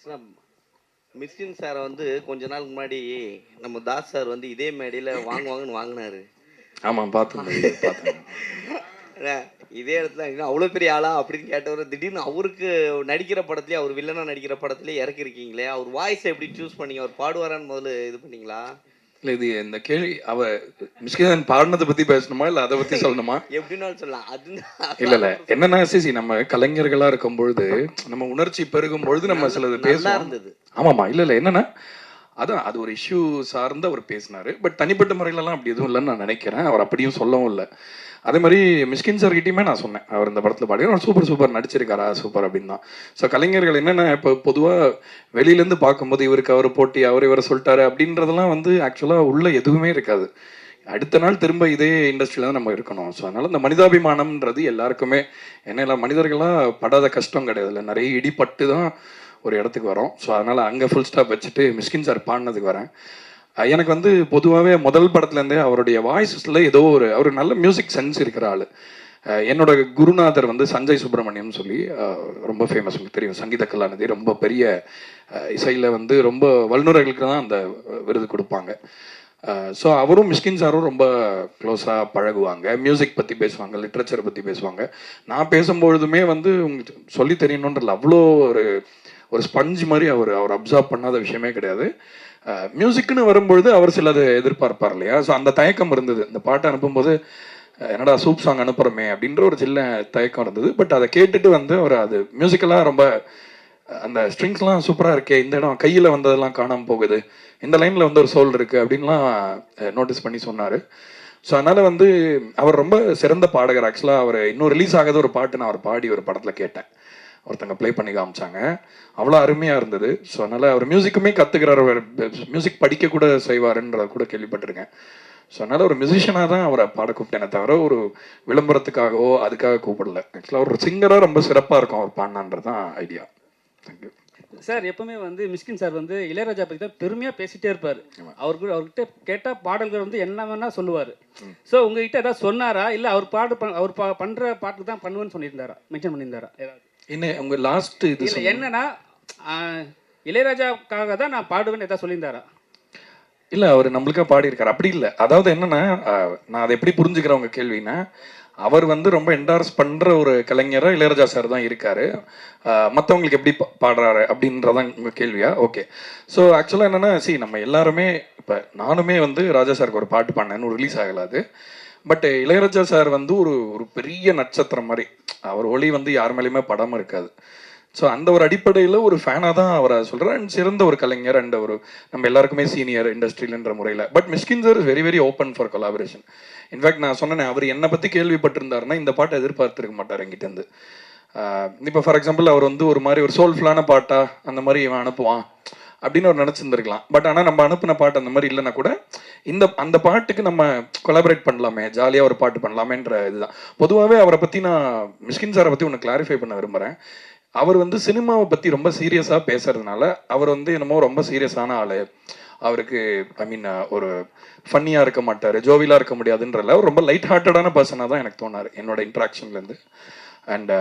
Sir மிஸ்கின் சாரை வந்து கொஞ்ச நாளுக்கு முன்னாடி நம்ம தாஸ் சார் வந்து இதே மேடையில் வாங்குவாங்கன்னு வாங்கினாரு. ஆமாம் பார்த்தேன் இதே இடத்துல அவ்வளோ பெரிய ஆளா அப்படின்னு கேட்டவர் திடீர்னு அவருக்கு நடிக்கிற படத்துலேயே அவர் வில்லனா நடிக்கிற படத்துலேயே இறக்கிருக்கீங்களே அவர் வாய்ஸ் எப்படி சூஸ் பண்ணீங்க அவர் பாடுவாரான்னு முதல்ல இது பண்ணீங்களா? இல்லை இது இந்த கேள்வி அவ மிஸ்கின் பாடினதை பற்றி பேசணுமா இல்லை அதை பற்றி சொல்லணுமா? எப்படின்னாலும் சொல்லலாம். அது இல்ல இல்ல. என்னன்னா சிசி நம்ம கலைஞர்களா இருக்கும் பொழுது நம்ம உணர்ச்சி பெருகும் பொழுது நம்ம சிலது பேசுவோம். இருந்தது. ஆமாமா இல்ல இல்ல. என்னன்னா அதான் அது ஒரு இஷ்யூ சார்ந்து அவர் பேசினார். பட் தனிப்பட்ட முறையிலலாம் அப்படி எதுவும் இல்லைன்னு நான் நினைக்கிறேன். அவர் அப்படியும் சொல்லவும் இல்லை. அதே மாதிரி மிஸ்கின் சார்கிட்டையுமே நான் சொன்னேன். அவர் இந்த படத்தில் பாடி அவர் சூப்பர் சூப்பர் நடிச்சிருக்காரா சூப்பர் அப்படின்னு தான். ஸோ கலைஞர்கள் என்னென்ன இப்போ பொதுவாக வெளியிலேருந்து பார்க்கும்போது இவருக்கு அவர் போட்டி அவர் இவரை சொல்லிட்டாரு அப்படின்றதெல்லாம் வந்து ஆக்சுவலாக உள்ளே எதுவுமே இருக்காது. அடுத்த நாள் திரும்ப இதே இண்டஸ்ட்ரியில் தான் நம்ம இருக்கணும். ஸோ அதனால் இந்த மனிதாபிமானம்ன்றது எல்லாருக்குமே என்ன இல்லை மனிதர்களாக படாத கஷ்டம் கிடையாதுல்ல. நிறைய இடிப்பட்டு தான் ஒரு இடத்துக்கு வரோம். ஸோ அதனால் அங்கே ஃபுல் ஸ்டாப் வச்சுட்டு மிஸ்கின் சார் பாடினதுக்கு வரேன். எனக்கு வந்து பொதுவாகவே முதல் படத்துலேருந்தே அவருடைய வாய்ஸில் ஏதோ ஒரு அவர் நல்ல மியூசிக் சென்ஸ் இருக்கிற ஆள். என்னோட குருநாதர் வந்து சஞ்சய் சுப்பிரமணியம் சொல்லி ரொம்ப ஃபேமஸ் உங்களுக்கு தெரியும். சங்கீத கலாநிதி ரொம்ப பெரிய இசையில் வந்து ரொம்ப வல்லுநர்களுக்கு தான் அந்த விருது கொடுப்பாங்க. ஸோ அவரும் மிஸ்கின் சாரும் ரொம்ப க்ளோஸாக பழகுவாங்க. மியூசிக் பற்றி பேசுவாங்க லிட்ரேச்சர் பற்றி பேசுவாங்க. நான் பேசும்பொழுதுமே வந்து உங்களுக்கு சொல்லி தெரியணுன்றதுல அவ்வளோ ஒரு ஒரு ஸ்பஞ்ச் மாதிரி அவர் அவர் அப்சர்வ் பண்ணாத விஷயமே கிடையாது. மியூசிக்னு வரும்பொழுது அவர் சிலது எதிர்பார்ப்பார் இல்லையா? ஸோ அந்த தயக்கம் இருந்தது. இந்த பாட்டை அனுப்பும்போது என்னடா சூப் சாங் அனுப்புகிறோமே அப்படின்ற ஒரு சின்ன தயக்கம் இருந்தது. பட் அதை கேட்டுட்டு வந்து அவர் அது மியூசிக்கெல்லாம் ரொம்ப அந்த ஸ்ட்ரிங்ஸ்லாம் சூப்பராக இருக்கே இந்த இடம் கையில் வந்ததெல்லாம் காணாமல் போகுது. இந்த லைனில் வந்து ஒரு சோல் இருக்குது அப்படின்லாம் நோட்டீஸ் பண்ணி சொன்னார். ஸோ அதனால் வந்து அவர் ரொம்ப சிறந்த பாடகர். ஆக்சுவலாக அவர் இன்னும் ரிலீஸ் ஆகாத ஒரு பாட்டு நான் அவர் பாடி ஒரு படத்தில் கேட்டேன். ஒருத்தங்க ப்ளே பண்ணி காமிச்சாங்க. அவ்வளோ அருமையாக இருந்தது. ஸோ அதனால் அவர் மியூசிக்குமே கற்றுக்கிறார் மியூசிக் படிக்க கூட செய்வாருன்றத கூட கேள்விப்பட்டிருக்கேன். ஸோ அதனால் ஒரு மியூசிஷியனாக தான் அவரை பாட கூப்பிட்டேனே தவிர ஒரு விளம்பரத்துக்காகவோ அதுக்காக கூப்பிடல. ஆக்சுவலாக ஒரு சிங்கராக ரொம்ப சிறப்பாக இருக்கும் அவர் பாடினான்றது தான் ஐடியா தேங்க்யூ சார் எப்பவுமே வந்து மிஸ்கின் சார் வந்து இளையராஜா பத்தி தான் பெருமையா பேசிட்டே இருப்பாரு. அவருக்கு அவர்கிட்ட கேட்டா பாடல்கள் வந்து என்ன வேணா சொல்லுவாரு. சோ உங்ககிட்ட ஏதாவது சொன்னாரா? இல்ல அவர் பாடு அவர் பா- பண்ற பாட்டு தான் பண்ணுவேன்னு சொல்லியிருந்தாரா? மென்ஷன் பண்ணியிருந்தாரா? ஏதாவது? என்ன உங்கள் லாஸ்ட் இது என்னன்னா ஆஹ், இளையராஜாவுக்காக தான் நான் பாடுவேன்னு ஏதாவது சொல்லியிருந்தாரா? இல்ல அவர் நம்மளுக்கா பாடியிருக்காரு. அப்படி இல்லை. அதாவது என்னன்னா நான் அதை எப்படி புரிஞ்சுக்கிறேன் உங்க கேள்வினா அவர் வந்து ரொம்ப என்டார்ஸ் பண்ற ஒரு கலைஞரா இளையராஜா சார் தான் இருக்காரு. அஹ், மத்தவங்களுக்கு எப்படி பாடுறாரு அப்படின்றதான் உங்க கேள்வியா? ஓகே ஸோ ஆக்சுவலா என்னன்னா சி நம்ம எல்லாருமே இப்ப நானுமே வந்து ராஜா சாருக்கு ஒரு பாட்டு பாடினேன்னு ரிலீஸ் ஆகல அது. பட் இளையராஜா சார் வந்து ஒரு ஒரு பெரிய நட்சத்திரம் மாதிரி. அவர் ஒளி வந்து யார் மேலேயுமே படாம இருக்காது. ஸோ அந்த ஒரு அடிப்படையில் ஒரு ஃபேனாக தான் அவரை சொல்கிறேன் அண்ட் சிறந்த ஒரு கலைஞர் அண்ட் ஒரு நம்ம எல்லாருக்குமே சீனியர் இண்டஸ்ட்ரியில்ன்ற முறையில். But Mysskin sir is very very open for collaboration in fact நான் சொன்னேன் அவர் என்னை பற்றி கேள்விப்பட்டிருந்தாருன்னா இந்த பாட்டை எதிர்பார்த்துருக்க மாட்டார் எங்கிட்டேருந்து இப்போ ஃபார் எக்ஸாம்பிள் அவர் வந்து ஒரு மாதிரி ஒரு சோல்ஃபுல்லான பாட்டா அந்த மாதிரி இவன் அனுப்புவான். அப்படின்னு ஒரு நினச்சிருந்துருக்கலாம். பட் ஆனால் நம்ம அனுப்பின பாட்டு அந்த மாதிரி இல்லைன்னா கூட இந்த அந்த பாட்டுக்கு நம்ம கொலாபரேட் பண்ணலாமே ஜாலியாக ஒரு பாட்டு பண்ணலாமேன்ற இதுதான். பொதுவாகவே அவரை பற்றி நான் மிஷ்கின் சாரை பற்றி ஒன்று கிளாரிஃபை பண்ண விரும்புகிறேன் அவர் வந்து சினிமாவை பற்றி ரொம்ப சீரியஸாக பேசுறதுனால அவர் வந்து என்னமோ ரொம்ப சீரியஸான ஆள். அவருக்கு ஐ மீன் ஒரு ஃபன்னியாக இருக்க மாட்டார் ஜோவிலாக இருக்க முடியாதுன்றல ரொம்ப லைட் ஹார்ட்டடான பர்சனாக தான் எனக்கு தோணார் என்னோட இன்ட்ராக்ஷன்லேருந்து அண்ட்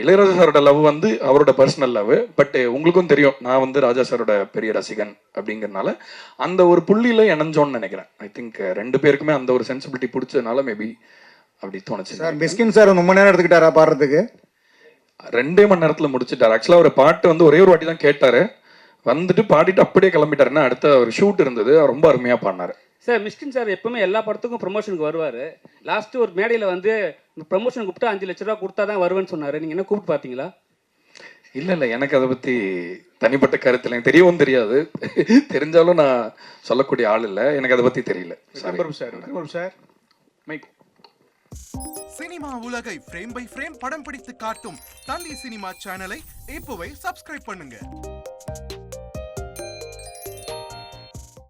இளையராஜா சாரோட லவ் வந்து அவரோட பர்சனல் லவ் பட் உங்களுக்கும் தெரியும் நான் வந்து ராஜா சாரோட பெரிய ரசிகன் அப்படிங்கறனால அந்த ஒரு புள்ளியில இணைஞ்சோன்னு நினைக்கிறேன். ஐ திங்க் ரெண்டு பேருக்குமே அந்த ஒரு சென்சிபிலிட்டி பிடிச்சதுனால மேபி அப்படி தோணுச்சு. சார் மிஸ்கின் சார் ரொம்ப நேரம் எடுத்துக்கிட்டாரா பாடுறதுக்கு? ரெண்டே மணி நேரத்துல முடிச்சிட்டாரு. ஆக்சுவலா ஒரு பாட்டு வந்து ஒரே ஒரு வாட்டி தான் கேட்டாரு. வந்துட்டு பாடிட்டு அப்படியே கிளம்பிட்டாருன்னா அடுத்த ஒரு ஷூட் இருந்தது. அவர் ரொம்ப அருமையா பாடினாரு. சார் மிஸ்கின் சார் எப்பவுமே எல்லா படத்துக்கும் ப்ரொமோஷனுக்கு வருவாரு. லாஸ்ட் ஒரு மேடையில வந்து ப்ரமோஷன் கூப்பிட்டு அஞ்சு லட்ச ரூபா கொடுத்தா தான் வருவேன்னு சொன்னாரு. நீங்க என்ன கூப்பிட்டு பாத்தீங்களா? இல்ல இல்ல. எனக்கு அதை பத்தி தனிப்பட்ட கருத்து இல்லை. எனக்கு தெரியவும் தெரியாது. தெரிஞ்சாலும் நான் சொல்லக்கூடிய ஆள் இல்ல. எனக்கு அதை பத்தி தெரியல. Sir sir. மைக் சினிமா உலகை ஃப்ரேம் பை ஃப்ரேம் படம் பிடித்து காட்டும் தந்தி சினிமா சேனலை இப்போவே சப்ஸ்கிரைப் பண்ணுங்க.